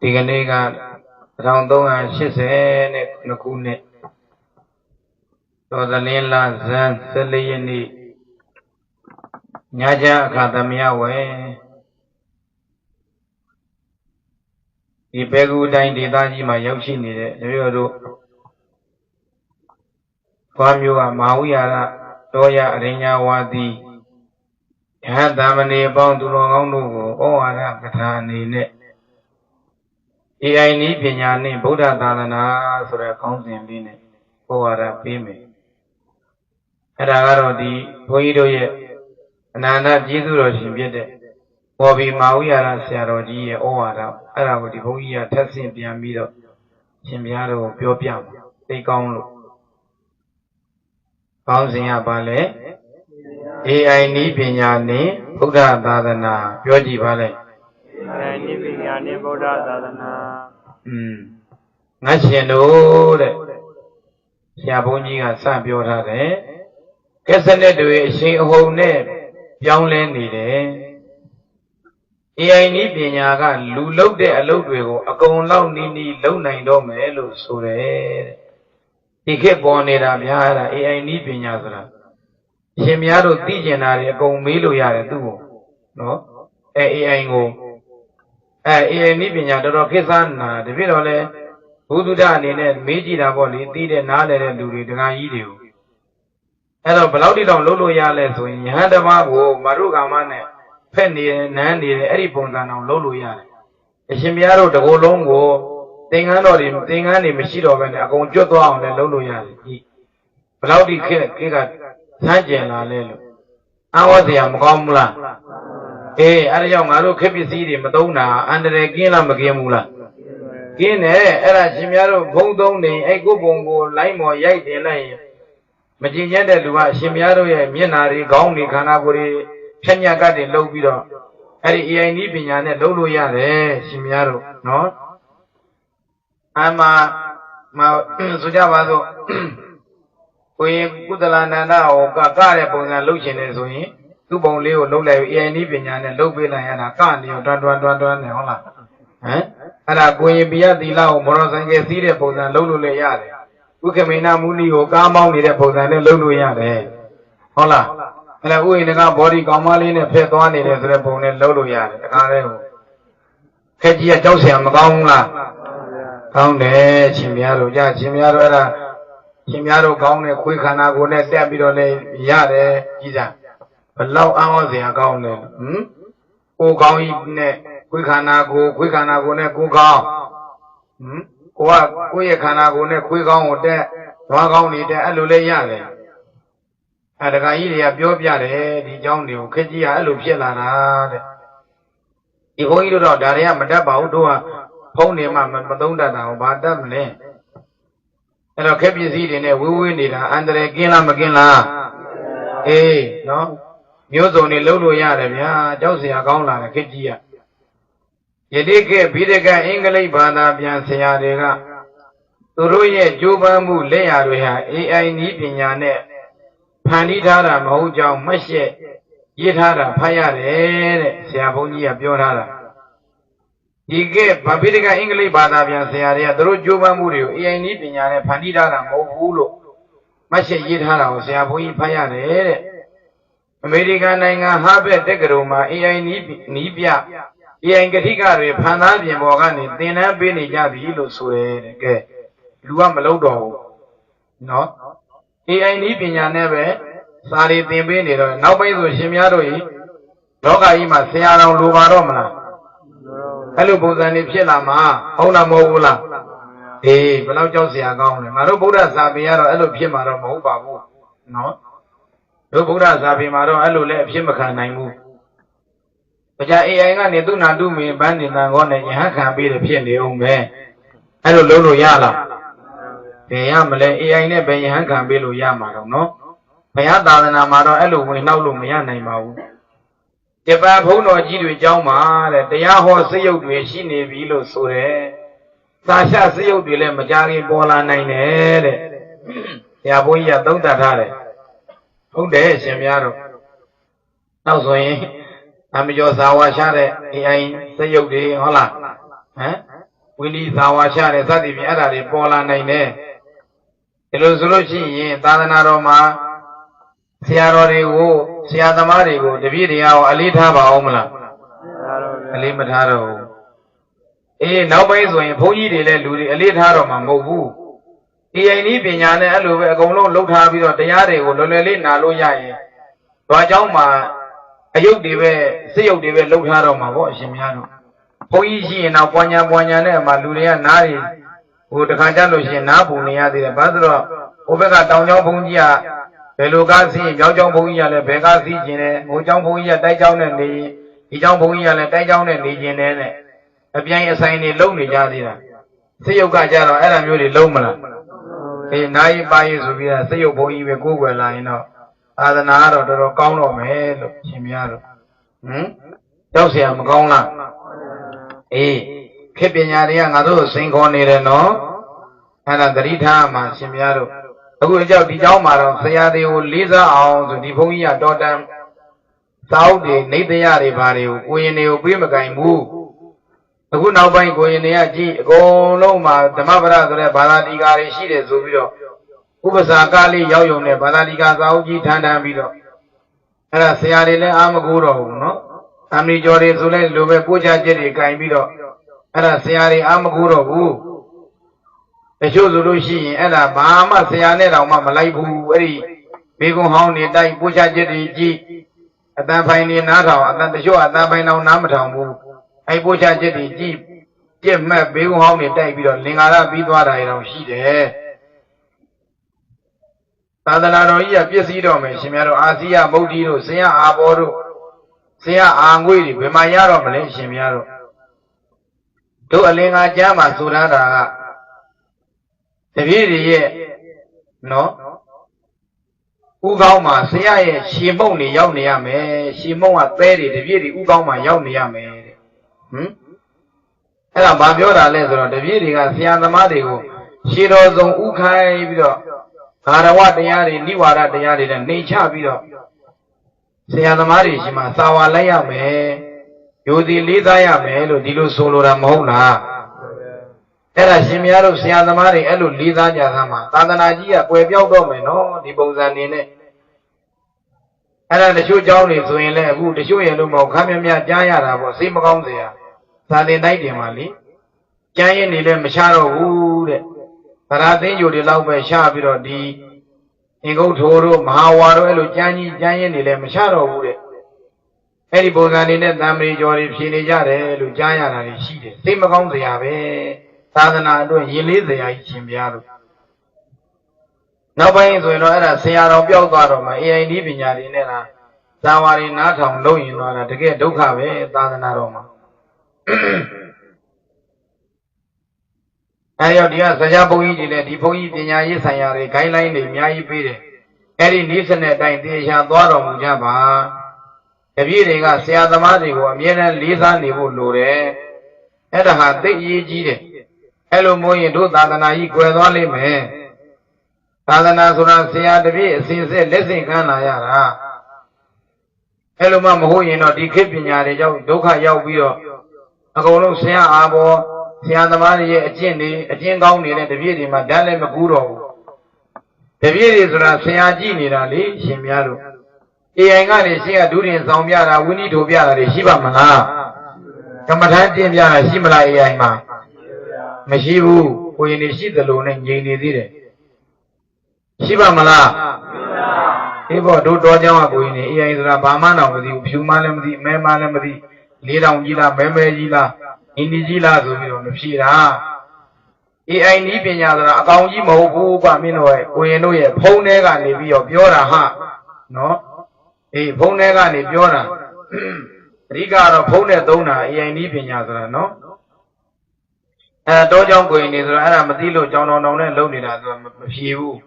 ဒီကနေ့က1380ခုနှစ်တော်သလင်းလဇန်14ရက်နေ့ညချအခါသမယဝဲဒီဘေကူတိုင်းဒေသကြီးမှာရောက်ရှိနေတဲ့တပည့်တော်တို့ဘာမျိုးကမဟာဝိဟာရတောရအရိညာဝါဒီယဟသမဏေပေါင်းသူတော်ကောင်းတို့ကိုဩဝါဒပဋ္ဌာန်အနေနဲ့ AI နည်းပညာနဲ့ဗုဒ္ဓသာသနာဆိုတဲ့ခေါင်းစဉ်လေးနဲ့ဟောဝါဒပေးမယ်အဲ့ဒါကတော့ဒီဘုန်းကြီးတို့ရဲ့အနန္တကျေးဇူးတော်ရှင်ဖြစ်တဲ့ဘော်ဘီမာဝိဟာရဆရာတော်ကြီးရဲ့ဩဝါဒအဲ့ဒါကိုဒီဘုန်းကြီးကထပ်ဆင့်ပြန်ပြီးတော့ရှင်ဘုရားတော်ကိုပြောပြမှာသိကောင်းလို့ခေါင်းစဉ်ကဘာလဲ AI နည်းပညာနဲ့ဗုဒ္ဓသာသနာပြောကြည့်ပါလေအဲနိဗ္ဗာ န်နဲ့ဗုဒ္ဓသာသနာอืมငါရှင်တို့တဲ့ဆရာဘုန်းကြီးကစပြောထားတယ်ကက်စနက်တွေအရှင်အဟုန်နဲ့ပြောင်းလဲနေတယ် AI နည်းပညာကလူလုတ်တဲ့အလုပ်တွေကိုအကုန်လောက်နီးနီးလုံနိုင်တော့မယ်လို့ဆိုတယ်တဲ့ဒီခေတ်ပေါ်နေတာဗျာအဲ့ဒါ AI နည်းပညာဆိုတာအရှင်များတို့သိကျင်တာတွေအကုန်မေးလို့ရတယ်သူ့ကိုနော်အဲ AI ကို အဲ AI နည်းပညာတော်တော်ခေတ်စားနာတပြည့်တော့လဲဘုဒ္ဓဒအနေနဲ့မေးကြည့်တာပေါ့လေသိတဲ့နားလည်တဲ့လူတွေတခါကြီးတွေကိုအဲ့တော့ဘယ်လောက်တိတောင်လုပ်လို့ရလဲဆိုရင်ယဟန်တပါးကိုမရုကာမနဲ့ဖက်နေတယ်နန်းနေတယ်အဲ့ဒီပုံစံအောင်လုပ်လို့ရတယ်အရှင်ဘုရားတို့တကိုယ်လုံးကိုသင်္ကန်းတော်တွေသင်္ကန်းတွေမရှိတော့ဘဲနဲ့အကုန်ကျွတ်သွားအောင်လည်းလုပ်လို့ရတယ်ဒီဘယ်လောက်တိခေတ်ခေတ်ကဆန်းကျင်လာလဲလို့အဝတ်စရာမကောင်းဘူးလား အေးအဲ့ဒါကြောင့်ငါတို့ခေတ်ပစ္စည်းတွေမသုံးတာအန္တရာယ်ကင်းလားမကင်းဘူးလားကင်းတယ်အဲ့ဒါရှင်များတို့ဘုံသုံးနေအဲ့ကိုယ်ပုံကိုလိုင်းမော်ရိုက်တင်လိုက်ရင်မကြင်ကျက်တဲ့လူကအရှင်များတို့ရဲ့မျက်နာတွေခေါင်းတွေခန္ဓာကိုယ်တွေဖြက်ညက်ကတ်တွေလှုပ်ပြီးတော့အဲ့ဒီ AI နည်းပညာနဲ့လုပ်လို့ရတယ်ရှင်များတို့နော်အမှမဆိုကြပါစို့ကိုရင်ကုသလနန္ဒဟောကကတဲ့ပုံစံလုပ်ရှင်နေဆိုရင် သူ့ပုံလေးကိုလှုပ်လိုက်ပြီး AI နည်းပညာနဲ့လှုပ်ပေးလိုက်ရတာကနေရောတွန်းတွန်းတွန်းတွန်းနေဟုတ်လားဟမ်အဲ့ဒါကိုရင်ပိယသီလကိုမော်တော်ဆိုင်ကစီးတဲ့ပုံစံလှုပ်လို့လည်းရတယ်ဥက္ကမေနမူနီကိုကားမောင်းနေတဲ့ပုံစံနဲ့လှုပ်လို့ရတယ်ဟုတ်လားအဲ့ဒါဥယျာဉ်ကဘော်ဒီကောင်မလေးနဲ့ဖက်သွားနေတယ်ဆိုတဲ့ပုံနဲ့လှုပ်လို့ရတယ်တခါတည်းဟိုခက်ကြီးကကြောက်စရာမကောင်းဘူးလားကောင်းတယ်ရှင်မရတို့ကြရှင်မရတို့အဲ့ဒါရှင်မရတို့ကောင်းတဲ့ခွေးခန္ဓာကိုယ်နဲ့တက်ပြီးတော့လည်းရတယ်ကြီးစား ဘလောက်အံ့ဩเสียကောင်းတယ်ဟမ်ကိုကောင်းကြီးနဲ့ခွေးခန္ဓာကိုယ်ခွေးခန္ဓာကိုယ်နဲ့ကိုကောင်းဟမ်ကိုကကိုယ့်ရဲ့ခန္ဓာကိုယ်နဲ့ခွေးကောင်းကိုတက်ဓွားကောင်းနေတက်အဲ့လိုလည်းရတယ်အဲတခါကြီးတွေကပြောပြတယ်ဒီเจ้าတွေကိုခက်ကြီးကအဲ့လိုဖြစ်လာတာတဲ့ဒီဘုန်းကြီးတို့တော့ဒါတွေကမတတ်ပါဘူးတို့ကဖုံးနေမှမသုံးတတ်တာကိုဘာတတ်မလဲအဲ့တော့ခက်ပစ္စည်းတွေနဲ့ဝေးဝေးနေတာအန္တရာယ်ကင်းလားမကင်းလားအေးနော် မျိုးစုံတွေလှုပ်လို့ရတယ်ဗျာကြောက်စရာကောင်းလာတယ်ခက်ကြီးရယတိခေဘိဒကအင်္ဂလိပ်ဘာသာပြန်ဆရာတွေကသူတို့ရဲ့ကြိုးပမ်းမှုလက်ရာတွေဟာ AI နည်းပညာနဲ့ဖန်တီးထားတာမဟုတ်ကြောင်းမှတ်ရှက်ရေးထားတာဖတ်ရတယ်တဲ့ဆရာဘုန်းကြီးကပြောထားတာဒီကဲဗဗိဒကအင်္ဂလိပ်ဘာသာပြန်ဆရာတွေကသူတို့ကြိုးပမ်းမှုတွေကို AI နည်းပညာနဲ့ဖန်တီးထားတာမဟုတ်ဘူးလို့မှတ်ရှက်ရေးထားတာကိုဆရာဘုန်းကြီးဖတ်ရတယ်တဲ့ အမေရိကန်နိုင်ငံဟာဘက်တက္ကသိုလ်မှာ AI နည်းနည်းပြ AI ကတိကတွေဖန်သားပြင်ပေါ်ကနေသင်တန်းပေးနေကြပြီလို့ဆိုတယ်တဲ့ကဲလူကမလုပ်တော့ဘူးနော် AI နည်းပညာနဲ့ပဲစာရီသင်ပေးနေတော့နောက်ပိုင်းဆိုရှင်များတို့ဤလောကကြီးမှာဆရာတော်လိုပါတော့မလားအဲ့လိုပုံစံတွေဖြစ်လာမှာဟုတ်လားမဟုတ်ဘူးလားအေးဘယ်တော့ကြောက်ဆရာကောင်းလဲငါတို့ဗုဒ္ဓစာပေကတော့အဲ့လိုဖြစ်မှာတော့မဟုတ်ပါဘူးနော် တို့ဗုဒ္ဓစာပေမှာတော့အဲ့လိုလည်းအဖြစ်မခံနိုင်ဘူး။ကြာ AI ကနေသူ့နာတုမင်းဘန်းနေတန်ခေါနဲ့ယဟန်ခံပေးတယ်ဖြစ်နေအောင်ပဲ။အဲ့လိုလုပ်လို့ရလား။ဘယ်ရမလဲ AI နဲ့ပဲယဟန်ခံပေးလို့ရမှာတော့နော်။ဘုရားသာသနာမှာတော့အဲ့လိုဝင်နှောက်လို့မရနိုင်ပါဘူး။ဂျပန်ဘုန်းတော်ကြီးတွေကြောင်းမှာတဲ့တရားဟောစရုပ်တွေရှိနေပြီလို့ဆိုတယ်။သာရှစရုပ်တွေလည်းမကြခင်ပေါ်လာနိုင်တယ်တဲ့။ဆရာဘုန်းကြီးကသုံးသပ်ထားတယ်။ ဟုတ်တယ်ရှင်များတို့။နောက်ဆိုရင်အမကျော်ဇာဝါရှာတဲ့ AI စက်ရုပ်တွေဟုတ်လားဟမ်ဝိနည်းသာဝါချတဲ့စသည်ဖြင့်အဲ့ဒါတွေပေါ်လာနိုင်တယ်ဒီလိုဆိုလို့ရှိရင်သာသနာတော်မှာဆရာတော်တွေကိုဆရာသမားတွေကိုတပည့်တရားကိုအလေးထားပါအောင်မလားသာတော်ဗျာအလေးမထားတော့ဘူးအေးနောက်ပိုင်းဆိုရင်ဘုန်းကြီးတွေလည်းလူတွေအလေးထားတော့မှာမဟုတ်ဘူး ဒီအိမ်ဒီပညာနဲ့အဲ့လိုပဲအကုန်လုံးလှုပ်ထားပြီးတော့တရားတွေကိုလွယ်လွယ်လေးနာလို့ရရင်ဘာကြောင့်မှအယုတ်တွေပဲစိတ်ယုတ်တွေပဲလှုပ်ထားတော့မှာပေါ့အရှင်များတို့ဘုန်းကြီးရှိရင်တော့ပွာညာပွာညာနဲ့မှလူတွေကနားတွေဟိုတခါကြလို့ရှင်နားပုံနေရသေးတယ်ဘာလို့တော့ဟိုဘက်ကတောင်ကျောင်းဘုန်းကြီးကဘယ်လိုကားစီးရင်ကြောင်းကျောင်းဘုန်းကြီးကလည်းဘယ်ကားစီးကျင်လဲဟိုကျောင်းဘုန်းကြီးကတိုက်ကျောင်းနဲ့နေဒီကျောင်းဘုန်းကြီးကလည်းတိုက်ကျောင်းနဲ့နေကျင်တယ်နဲ့အပြိုင်အဆိုင်တွေလုံနေကြသေးတာစိတ်ယုတ်ကကြတော့အဲ့လိုမျိုးတွေလုံမလား အေးနာယီပါယီဆိုပြီးတော့စိတ်ယုတ်ဘုန်းကြီးပဲကိုးကွယ်လာရင်တော့အာသနာကတော့တော်တော်ကောင်းတော့မယ်လို့ရှင်များတို့ဟမ်ကြောက်เสียမကောင်းလားအေးခေတ်ပညာတွေကငါတို့စိန်ခေါ်နေတယ်နော်အဲ့ဒါသတိထားမှရှင်များတို့အခုအကြောက်ဒီเจ้าမှာတော့ဆရာတွေကိုလေးစားအောင်ဆိုဒီဘုန်းကြီးကတော်တန်သာဥတွေနေတရားတွေဘာတွေကိုကိုရင်တွေကိုပြေးမကင်ဘူး အခုနောက်ပိုင်းကိုရင်တွေကကြည်အကုန်လုံးမှာဓမ္မပဒဆိုတဲ့ဘာသာတိကာတွေရှိတယ်ဆိုပြီးတော့ဥပစာကားလေးရောက်ယုံနဲ့ဘာသာတိကာသာဥကြီးထန်ထန်ပြီးတော့အဲ့ဒါဆရာတွေလည်းအာမကိုတော့ဘူးနော်အမီကျော်တွေဆိုလဲလိုပဲကိုချချက်တွေကင်ပြီးတော့အဲ့ဒါဆရာတွေအာမကိုတော့ဘူးတချို့ဆိုလို့ရှိရင်အဲ့ဒါဘာမှဆရာနဲ့တောင်မှမလိုက်ဘူးအဲ့ဒီဘေကုံဟောင်းနေတိုက်ကိုချချက်တွေကြည့်အတန်ဖိုင်နေနားထောင်အတန်တချို့အတန်ဖိုင်တောင်နားမထောင်ဘူး အဲ့ပိုးချချက်တွေကြည့်ပြက်မှတ်ဘေကုံဟောင်းနေတိုက်ပြီးတော့လင်္ကာရပြီးသွားတာရအောင်ရှိတယ်သာသနာတော်ကြီးကပြည့်စည်တော့မယ်ရှင်များတို့အာစီယမုတ်တီတို့ဆရာအာဘောတို့ဆရာအာငွေတွေဘယ်မှာရတော့မလဲရှင်များတို့တို့အလင်္ကာကျမ်းမှာဆိုထားတာကတပည့်တွေရဲ့နော်ဥကောင်းမှာဆရာရဲ့ရှေမုံနေရောက်နေရမယ်ရှေမုံကသဲတွေတပည့်တွေဥကောင်းမှာရောက်နေရမယ်တဲ့ ဟမ်အဲ့ဒါဘာပြောတာလဲဆိုတော့တပည့်တွေကဆရာသမားတွေကိုရှေတော်ဆုံးဥခိုင်းပြီးတော့ဘာရဝတရားတွေနိဝါဒတရားတွေနဲ့နှိမ်ချပြီးတော့ဆရာသမားတွေရှိမှစာဝါလိုက်ရမယ်ယိုဒီလေးစားရမယ်လို့ဒီလိုဆိုလိုတာမဟုတ်လားအဲ့ဒါရှင်များတို့ဆရာသမားတွေအဲ့လိုလေးစားကြသမှာသာသနာကြီးကကွယ်ပြောက်တော့မယ်နော်ဒီပုံစံနေနဲ့အဲ့ဒါတချို့เจ้าတွေဆိုရင်လည်းအခုတချို့ရဲ့လို့မဟုတ်ခမ်းမြမြကြားရတာပေါ့စိတ်မကောင်းစရာ သာသင်တိုက်တင်ပါလေကျမ်းရင်နေလည်းမချတော့ဘူးတဲ့သရသိန်းကြိုတွေလောက်ပဲချပြီးတော့ဒီအင်္ဂုတ်ထိုးတို့မဟာဝါတို့အဲ့လိုကျမ်းကြီးကျမ်းရင်နေလည်းမချတော့ဘူးတဲ့အဲ့ဒီပုံစံနေနဲ့တံမရီကျော်တွေဖြေနေကြတယ်လို့ကြားရတာတွေရှိတယ်စိတ်မကောင်းစရာပဲသာသနာအတွက်ရင်လေးစရာကြီးရှင်ပြားလို့နောက်ပိုင်းဆိုရင်တော့အဲ့ဒါဆရာတော်ပြောက်သွားတော့မှ AID ပညာတွေနဲ့လားဇာဝါရီနားထောင်လုပ်ရင်တော့ဒါတကယ်ဒုက္ခပဲသာသနာတော်မှာ အဲရောက်ဒီကစကြာဘုန်းကြီးတွေနဲ့ဒီဘုန်းကြီးပညာရေးဆိုင်ရာတွေ guideline တွေအများကြီးပေးတယ်အဲ့ဒီနည်းစနစ်အတိုင်းသေချာသွားတော်မူကြပါတပည့်တွေကဆရာသမားတွေကိုအမြဲတမ်းလေးစားနေဖို့လိုတယ်အဲ့ဒါဟာသိအရေးကြီးတယ်အဲ့လိုမို့ရင်တို့သာသနာကြီးကွယ်သွားလိမ့်မယ်သာသနာဆိုတာဆရာတပည့်အစဉ်ဆက်လက်ဆင့်ခံလာရတာအဲ့လိုမှမဟုတ်ရင်တော့ဒီခေတ်ပညာတွေကြောင့်ဒုက္ခရောက်ပြီးတော့ အကုန်လုံးဆရာအားပေါ်ဆရာသမားတွေရဲ့အကျင့်တွေအကျင့်ကောင်းနေတဲ့တပည့်တွေမှာဓာတ်လည်းမကူတော့ဘူးတပည့်တွေဆိုတာဆရာကြည့်နေတာလေရှင်များတို့ AI ကနေရှင်းကဒုရင်ဆောင်ပြတာဝိနည်းထိုပြတာတွေရှိပါမလားကမ္မထမ်းတင်ပြတာရှိမလား AI မှာမရှိဘူးကိုရင်နေရှိသလိုနဲ့ငြိမ်နေသေးတယ်ရှိပါမလားဒီဘောတို့တော်ကြောင်းကကိုရင်နေ AI ဆိုတာဘာမှတော့မသိဘူးဖြူမှလည်းမသိမဲမှလည်းမသိ လေးတောင်ကြီးလားမဲမဲကြီးလားအင်းဒီကြီးလားဆိုပြီးတော့မဖြေတာ AI နီးပညာဆိုတာအကောင်ကြီးမဟုတ်ဘူးကွမင်းတို့ရဲ့ကိုရင်တို့ရဲ့ဖုန်းထဲကနေပြီးတော့ပြောတာဟာနော်အေးဖုန်းထဲကနေပြောတာအဓိကတော့ဖုန်းနဲ့သုံးတာ AI နီးပညာဆိုတာနော်အဲတော့ကြောင့်ကိုရင်နေဆိုတာအဲ့ဒါမသိလို့ကြောင်တောင်တောင်နဲ့လုံနေတာဆိုတာမဖြေဘူး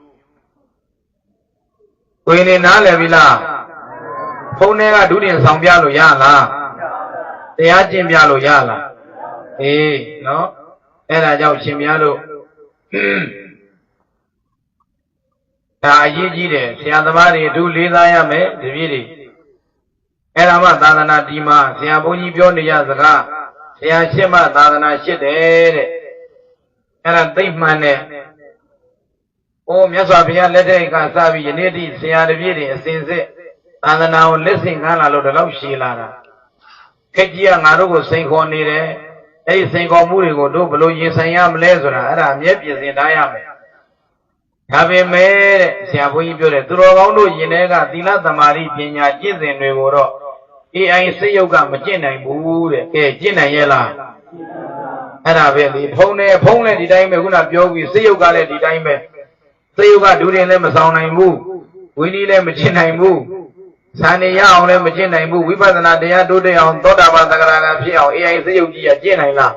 ကိုရင်နေနားလည်ပြီလားဖုန်းထဲကဒုတင်ဆောင်ပြလို့ရလား တရားကျင့်ပြလို့ရလားအေးနော်အဲ့ဒါကြောင့်ရှင်များတို့ဒါအရေးကြီးတယ်ဆရာသမားတွေအထူးလေးစားရမယ်တပည့်တွေအဲ့ဒါမှသာသနာဒီမှာဆရာဘုန်းကြီးပြောနေရစကားဆရာရှင်းမှသာသနာရှင်းတယ်တဲ့အဲ့ဒါသိမ့်မှန်တဲ့အိုးမြတ်စွာဘုရားလက်ထက်ကစပြီးယနေ့တိဆရာတပည့်တွေအစဉ်စစ်သာသနာကိုလက်ဆင့်ကမ်းလာလို့ဒီလောက်ရှည်လာတာ ခက်ကြီးကငါတို့ကိုစိန်ခေါ်နေတယ်အဲ့ဒီစိန်ခေါ်မှုတွေကိုတို့ဘယ်လိုရင်ဆိုင်ရမလဲဆိုတာအဲ့ဒါအမျက်ပြင်ဆင်ထားရမယ်ဒါပေမဲ့တဲ့ဆရာဘုန်းကြီးပြောတယ်သူတော်ကောင်းတို့ယင်ထဲကသီလသမာဓိပညာကျင့်စဉ်တွေကိုတော့ AI စိတ်ယုတ်ကမကျင့်နိုင်ဘူးတဲ့ကဲကျင့်နိုင်ရဲ့လားအဲ့ဒါပဲလေဖုံးနေဖုံးလည်းဒီတိုင်းပဲခုနပြောပြီးစိတ်ယုတ်ကလည်းဒီတိုင်းပဲစိတ်ယုတ်ကဒူရင်လည်းမဆောင်နိုင်ဘူးဝိနည်းလည်းမကျင့်နိုင်ဘူး ဇာနေရအောင်လည်းမကျင့်နိုင်ဘူးဝိပဿနာတရားတိုးတက်အောင်သောတာပန်သက္ကရာကဖြစ်အောင် AI စိတ်ယုတ်ကြီးကကျင့်နိုင်လား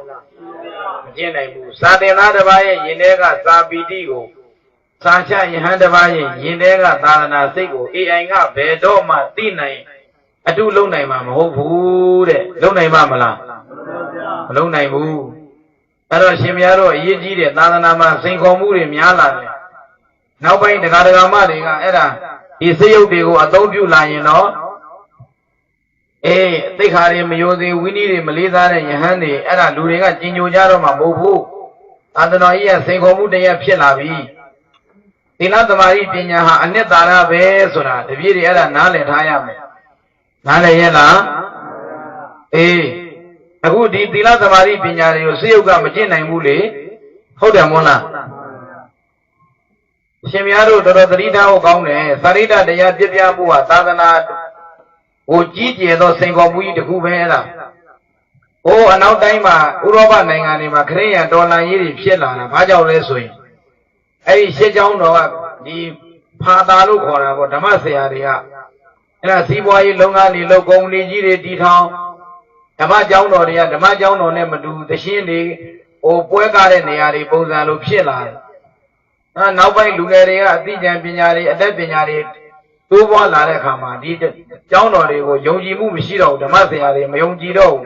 မကျင့်နိုင်ဘူးစာတင်သားတစ်ပါးရဲ့ယင်ထဲကစာပီတိကိုစာချယဟန်တစ်ပါးရဲ့ယင်ထဲကသာသနာစိတ်ကို AI ကဘယ်တော့မှသိနိုင်အတုလုံနိုင်မှာမဟုတ်ဘူးတဲ့လုံနိုင်မှာမလားမလုံနိုင်ဘူးအဲ့တော့ရှင်မယားတို့အရေးကြီးတဲ့သာသနာမှာစိန်ခေါ်မှုတွေများလာတယ်နောက်ပိုင်းတရားဒဂမတွေကအဲ့ဒါ ဒီစိတ်ရုပ်တွေကိုအသုံးပြုလာရင်တော့အေးသိခါတွေမယိုသေးဝိနည်းတွေမလေးစားတဲ့ယဟန်တွေအဲ့ဒါလူတွေကကြင်ညိုကြတော့မှမဟုတ်ဘူးသာသနာကြီးရဲ့စိန်ခေါ်မှုတရက်ဖြစ်လာပြီသီလသမာဓိပညာဟာအနှစ်သာရပဲဆိုတာတပြည့်တွေအဲ့ဒါနားလည်ထားရမယ်နားလည်ရဲ့လားအေးအခုဒီသီလသမာဓိပညာတွေကိုစိတ်ယုတ်ကမကျင့်နိုင်ဘူးလေဟုတ်တယ်မဟုတ်လား ရှင်များတို့တော်တော်သတိထားဖို့ကောင်းတယ်သရိတတရားပြပြမှုဟာသာသနာကိုကြီးကျယ်သောစိန်ခေါ်မှုကြီးတစ်ခုပဲအဲ့ဒါဟိုအနောက်တိုင်းမှာဥရောပနိုင်ငံတွေမှာခရစ်ယာန်တော်လှန်ရေးတွေဖြစ်လာတာဘာကြောင့်လဲဆိုရင်အဲ့ဒီရှစ်ကျောင်းတော်ကဒီဖာတာလို့ခေါ်တာပေါ့ဓမ္မဆရာတွေကအဲ့ဒါစီးပွားရေးလုပ်ငန်းတွေလုပ်ကုမ္ပဏီကြီးတွေတည်ထောင်ဓမ္မကျောင်းတော်တွေကဓမ္မကျောင်းတော်နဲ့မတူသရှင်းတွေဟိုပွဲကားတဲ့နေရာတွေပုံစံလိုဖြစ်လာတယ် အဲနောက်ပိုင်းလူငယ်တွေကအသိဉာဏ်ပညာတွေအတတ်ပညာတွေတိုးပွားလာတဲ့အခါမှာဒီကျောင်းတော်တွေကိုယုံကြည်မှုမရှိတော့ဘူးဓမ္မဆရာတွေမယုံကြည်တော့ဘူး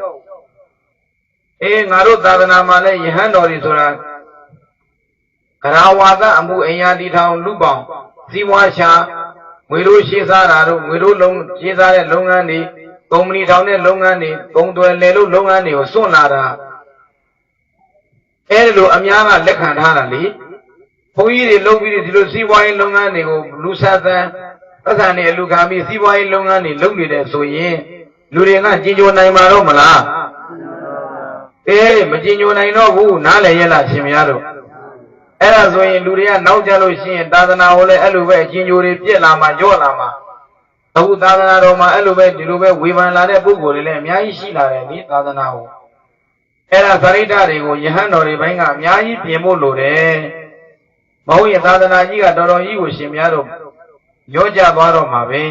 အေးငါတို့သာသနာမှာလည်းယဟန်တော်တွေဆိုတာကရာဝါဒအမှုအင်ယာတီထောင်လူပေါင်းစီးပွားရှာငွေလိုရှင်းစားတာတို့ငွေလိုလုံးရှင်းစားတဲ့လုပ်ငန်းတွေကုမ္ပဏီထောင်တဲ့လုပ်ငန်းတွေကုန်သွယ်လေလို့လုပ်ငန်းတွေကိုစွန့်လာတာအဲဒီလိုအများကလက်ခံထားတာလေ ဘုန်းကြီးတွေလုပ်ပြီးဒီလိုစီးပွားရေးလုပ်ငန်းတွေကိုလူဆက်သန်းပတ်စံတွေအလူခံပြီးစီးပွားရေးလုပ်ငန်းတွေလုပ်နေတယ်ဆိုရင်လူတွေကကြင်ကြိုနိုင်မှာတော့မလားအေးမကြင်ကြိုနိုင်တော့ဘူးနားလည်ရဲ့လားရှင်မရတော့အဲ့ဒါဆိုရင်လူတွေကနောက်ကျလို့ရှိရင်သာသနာကိုလည်းအဲ့လိုပဲအချင်းကြိုတွေပြက်လာမှကြော့လာမှအခုသာသနာတော်မှာအဲ့လိုပဲဒီလိုပဲဝေဖန်လာတဲ့ပုဂ္ဂိုလ်တွေလည်းအများကြီးရှိလာတယ်ဒီသာသနာကိုအဲ့ဒါသရိတ္တတွေကိုယဟန်တော်တွေဘိုင်းကအများကြီးပြင်ဖို့လိုတယ် မဟုတ်ရင်သာသနာကြီးကတော်တော်ကြီးကိုရှင်များတော့ရောကြသွားတော့မှာပဲ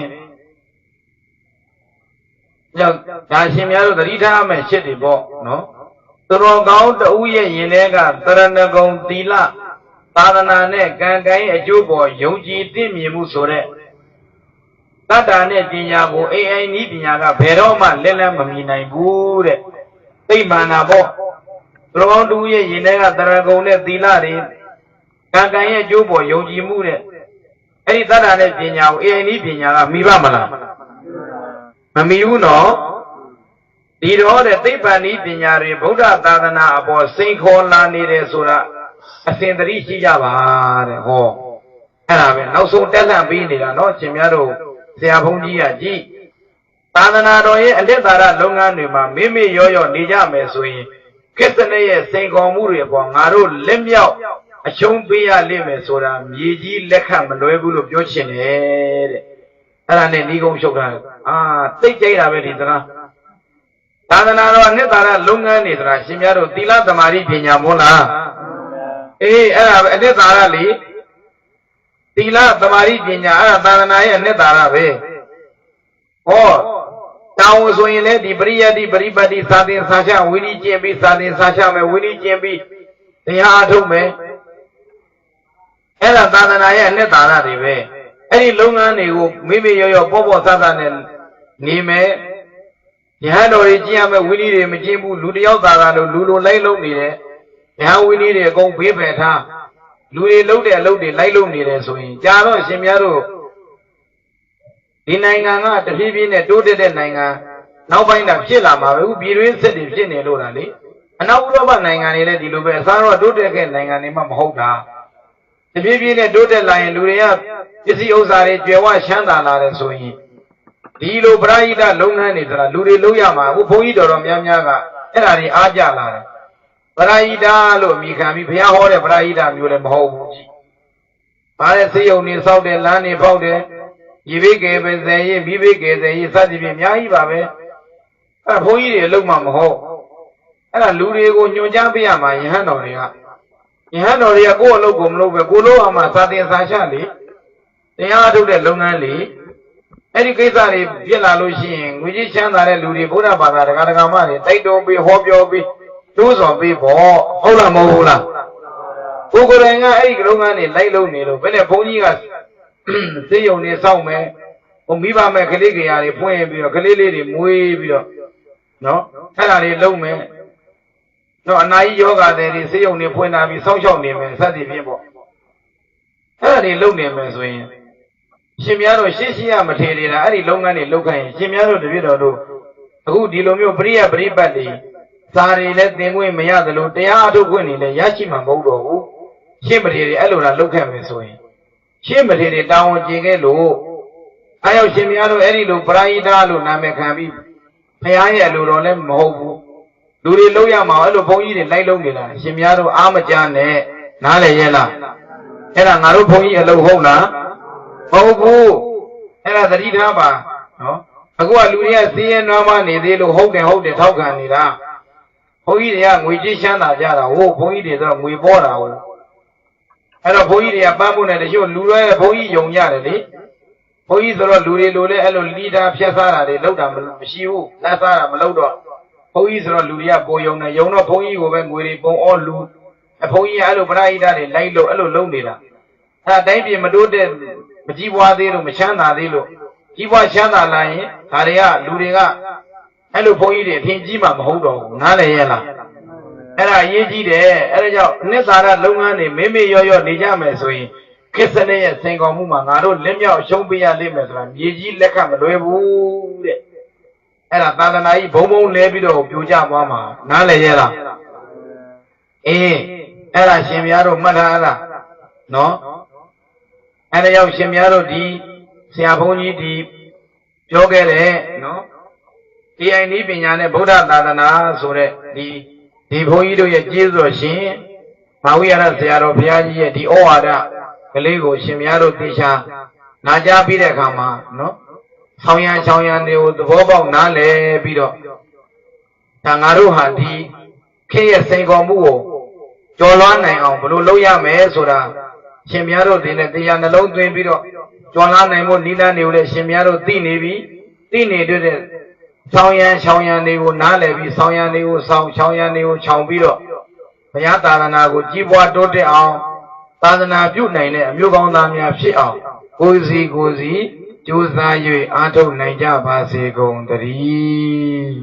ကြောင့်ဒါရှင်များတို့သတိထားမယ်ရှစ်တွေပေါ့နော်သူတော်ကောင်းတဦးရဲ့ရင်ထဲကတရဏဂုံသီလသာသနာနဲ့ကံကံရဲ့အကျိုးပေါ်ယုံကြည်သိမြင်မှုဆိုတဲ့တတ္တာနဲ့ပညာကိုအိအိုင်ဤပညာကဘယ်တော့မှလက်လက်မမီနိုင်ဘူးတဲ့သိမှန်တာပေါ့သူတော်ကောင်းတဦးရဲ့ရင်ထဲကတရဏဂုံနဲ့သီလတွေ ကံကံရဲ့အကျိုးပေါ်ယုံကြည်မှုနဲ့အဲ့ဒီသတ္တနဲ့ပညာကို AI နည်းပညာကမိဘမလားမမိဘူးနော်ဒီတော့တဲ့သိပ္ပံနည်းပညာတွေဗုဒ္ဓသာသနာအပေါ်စိန်ခေါ်လာနေတယ်ဆိုတာအစဉ်တည်းရှိကြပါတဲ့ဟောအဲ့ဒါပဲနောက်ဆုံးတက်လှမ်းပေးနေတာနော်ရှင်များတို့ဆရာဘုန်းကြီးကကြည်သာသနာတော်ရဲ့အလက်သာရလုပ်ငန်းတွေမှာမိမိရောရောနေကြမယ်ဆိုရင်ကိစ္စနဲ့ရဲ့စိန်ခေါ်မှုတွေအပေါ်ငါတို့လက်မြောက် အရှုံးပေးရလိမ့်မယ်ဆိုတာမြေကြီးလက်ခံမလွဲဘူးလို့ပြောချင်တယ်တဲ့အဲ့ဒါနဲ့ဤကုန်းရှုပ်တာအာသိကြိုက်တာပဲဒီစကားသာသနာတော်အနှစ်သာရလုပ်ငန်းတွေဆိုတာရှင်များတို့သီလသမာဓိပညာမို့လားအေးအဲ့ဒါပဲအနှစ်သာရလေသီလသမာဓိပညာအဲ့ဒါသာသနာရဲ့အနှစ်သာရပဲဟောတောင်းဆိုရင်လည်းဒီပရိယတ်တိပရိပတ်တိသာသင်္စာချဝိနည်းကျင့်ပြီးသာသင်္စာချမယ်ဝိနည်းကျင့်ပြီးတရားအထုတ်မယ် အဲ့ဒါသာသနာရဲ့အနှစ်သာရတွေပဲအဲ့ဒီလုပ်ငန်းတွေကိုမိမိရောရောပေါ့ပေါ့ဆဆနဲ့နေမယ်ယဟန်တော်ကြီးကျင့်ရမယ်ဝိနည်းတွေမကျင့်ဘူးလူတယောက်သာသာလို့လူလိုလိုက်လုံးနေတယ်ယဟန်ဝိနည်းတွေအကုန်ဘေးဖယ်ထားလူတွေလုံးတဲ့အလုပ်တွေလိုက်လုံးနေတယ်ဆိုရင်ကြာတော့ရှင်များတို့ဒီနိုင်ငံကတဖြည်းဖြည်းနဲ့တိုးတက်တဲ့နိုင်ငံနောက်ပိုင်းတာဖြစ်လာမှာပဲဥပြည်တွင်းစစ်တွေဖြစ်နေလို့လားလေအနောက်ဥရောပနိုင်ငံတွေလည်းဒီလိုပဲအစားတော့တိုးတက်ခဲ့နိုင်ငံတွေမှမဟုတ်တာ တပြေးပြေးနဲ့တိုးတက်လာရင်လူတွေကပစ္စည်းဥစ္စာတွေကျွယ်ဝချမ်းသာလာတယ်ဆိုရင်ဒီလိုပရိဟိတလုပ်ငန်းတွေဆိုတာလူတွေလုပ်ရမှာအခုဘုန်းကြီးတော်တော်များများကအဲ့ဒါတွေအားကြလာတယ်ပရိဟိတလို့အမိခံပြီးဘုရားဟောတဲ့ပရိဟိတမျိုးလည်းမဟုတ်ဘူးကြီး။ဘာလဲစေယုံနေစောက်တယ်လမ်းနေပေါက်တယ်ရေဘေးကယ်ပဲဇယ်ရင်မိဘေးကယ်ဇယ်ရင်စသဖြင့်အများကြီးပါပဲ။အဲ့ဒါဘုန်းကြီးတွေအလုံးမှမဟုတ်။အဲ့ဒါလူတွေကိုညွှန်ကြားပေးရမှာယဟန်တော်တွေက ယဟန်တော်တွေကကိုယ့်အလုပ်ကိုမလုပ်ပဲကိုလိုအောင်မှစာတင်စာချလေတရားထုတ်တဲ့လုပ်ငန်းလေအဲ့ဒီကိစ္စတွေပြစ်လာလို့ရှိရင်ငွေကြီးချမ်းသာတဲ့လူတွေဗုဒ္ဓဘာသာတရားဓမ္မတွေတိုက်တွန်းပြီးဟောပြောပြီးတိုးဆောင်ပြီးပေါ့ဟုတ်လားမဟုတ်လားကိုကိုယ်တိုင်ကအဲ့ဒီလုပ်ငန်းတွေလိုက်လုပ်နေလို့ဘယ်နဲ့ဘုန်းကြီးကစေယုံနေစောင့်မယ်ဟိုမိဘမဲ့ကလေးကြရာတွေဖွင့်ပြီးတော့ကလေးလေးတွေမွေးပြီးတော့နော်အဲ့ဒါတွေလုပ်မယ် တော့အနာကြီးယောဂတဲ့တွေစေယုံနေဖွင့်လာပြီးစောင့်ရှောက်နေမယ်စသဖြင့်ပေါ့အဲ့ဒါတွေလုပ်နေမယ်ဆိုရင်ရှင်များတို့ရှင်းရှင်းရမထေနေတာအဲ့ဒီလုပ်ငန်းတွေလုပ်ခိုင်းရင်ရှင်များတို့တပြည့်တော်တို့အခုဒီလိုမျိုးပရိယပရိပတ်တွေစာတွေလည်းသင်ခွင့်မရသလိုတရားအထုတ်ခွင့်တွေလည်းရရှိမှာမဟုတ်တော့ဘူးရှင်းမထေတွေအဲ့လိုလားလုပ်ခဲ့မယ်ဆိုရင်ရှင်းမထေတွေတာဝန်ကျင်ခဲ့လို့အားရောက်ရှင်များတို့အဲ့ဒီလိုပရိဟိတလို့နာမည်ခံပြီးဖရားရဲ့အလိုတော်လည်းမဟုတ်ဘူး လူတွေလုံးရမှာအဲ့လိုဘုန်းကြီးတွေလိုက်လုံးနေတာရှင်များတို့အားမကြားနဲ့နားလေရဲ့လားအဲ့ဒါငါတို့ဘုန်းကြီးအလုပ်ဟုတ်လားမဟုတ်ဘူးအဲ့ဒါသတိထားပါနော်အခုကလူတွေကစီးရဲနွားမနေသေးလို့ဟုတ်တယ်ဟုတ်တယ်ထောက်ခံနေတာဘုန်းကြီးတွေကငွေကြီးချမ်းသာကြတာဟုတ်ဘုန်းကြီးတွေဆိုတော့ငွေပေါ်တာဟုတ်အဲ့တော့ဘုန်းကြီးတွေကပန်းဖို့နဲ့တချို့လူတွေဘုန်းကြီးယုံကြတယ်လေဘုန်းကြီးဆိုတော့လူတွေလိုလဲအဲ့လိုလီတာဖြတ်စားတာတွေလောက်တာမရှိဘူးလက်စားတာမလောက်တော့ ဘုန်းကြီးဆိုတော့လူတွေကပိုယုံတယ်ယုံတော့ဘုန်းကြီးကိုပဲငွေတွေပုံအောလူအဘုန်းကြီးကအဲ့လိုပရိဟိတတွေလိုက်လို့အဲ့လိုလုံးနေတာအဲ့အတိုင်းပြင်မတိုးတဲ့မကြီးပွားသေးလို့မချမ်းသာသေးလို့ကြီးပွားချမ်းသာလာရင်ဒါတွေကလူတွေကအဲ့လိုဘုန်းကြီးတွေအထင်ကြီးမှမဟုတ်တော့ဘူးနားလည်ရဲ့လားအဲ့ဒါအရေးကြီးတယ်အဲ့ဒါကြောင့်အနှစ်သာရလုပ်ငန်းတွေမေမေရောရောနေကြမယ်ဆိုရင်ခစ်စနစ်ရဲ့စင်ကောင်မှုမှာငါတို့လက်မြောက်ရှုံးပေးရလိမ့်မယ်ဆိုတာမြေကြီးလက်ခမလွယ်ဘူးတဲ့ အဲ့ဒါသာသနာကြီးဘုံဘုံလဲပြီးတော့ပြိုကျသွားမှာနားလည်ရဲ့လားအေးအဲ့ဒါရှင်များတို့မှတ်ထားလားနော်အဲ့ဒါရောက်ရှင်များတို့ဒီဆရာဘုန်းကြီးဒီပြောခဲ့တယ်နော်ဒီအိုင်ဒီပညာနဲ့ဗုဒ္ဓသာသနာဆိုတဲ့ဒီဒီဘုန်းကြီးတို့ရဲ့ကျေးဇူးတော်ရှင်မဝိရဆရာတော်ဘုရားကြီးရဲ့ဒီဩဝါဒကလေးကိုရှင်များတို့သိချာနာကြားပြီးတဲ့အခါမှာနော် ဆောင်းရံဆောင်းရံတွေကိုသဘောပေါက်နားလည်ပြီးတော့ဒါငါတို့ဟာဒီခေတ်ရဲ့စိန်ခေါ်မှုကိုကျော်လွှားနိုင်အောင်ဘယ်လိုလုပ်ရမလဲဆိုတာရှင်များတို့ဒီနဲ့တရားနှလုံးသွင်းပြီးတော့ကျော်လွှားနိုင်ဖို့နိလန်းတွေကိုလည်းရှင်များတို့သိနေပြီသိနေတဲ့ဆောင်းရံဆောင်းရံတွေကိုနားလည်ပြီးဆောင်းရံတွေကိုဆောင်းဆောင်းရံတွေကိုခြောင်ပြီးတော့ဘုရားသာသနာကိုကြီးပွားတိုးတက်အောင်သာသနာပြုနိုင်တဲ့အမျိုးကောင်းသားများဖြစ်အောင်ကိုယ်စီကိုယ်စီ ကြိုးစား၍အားထုတ်နိုင်ကြပါစေကုန်သတည်း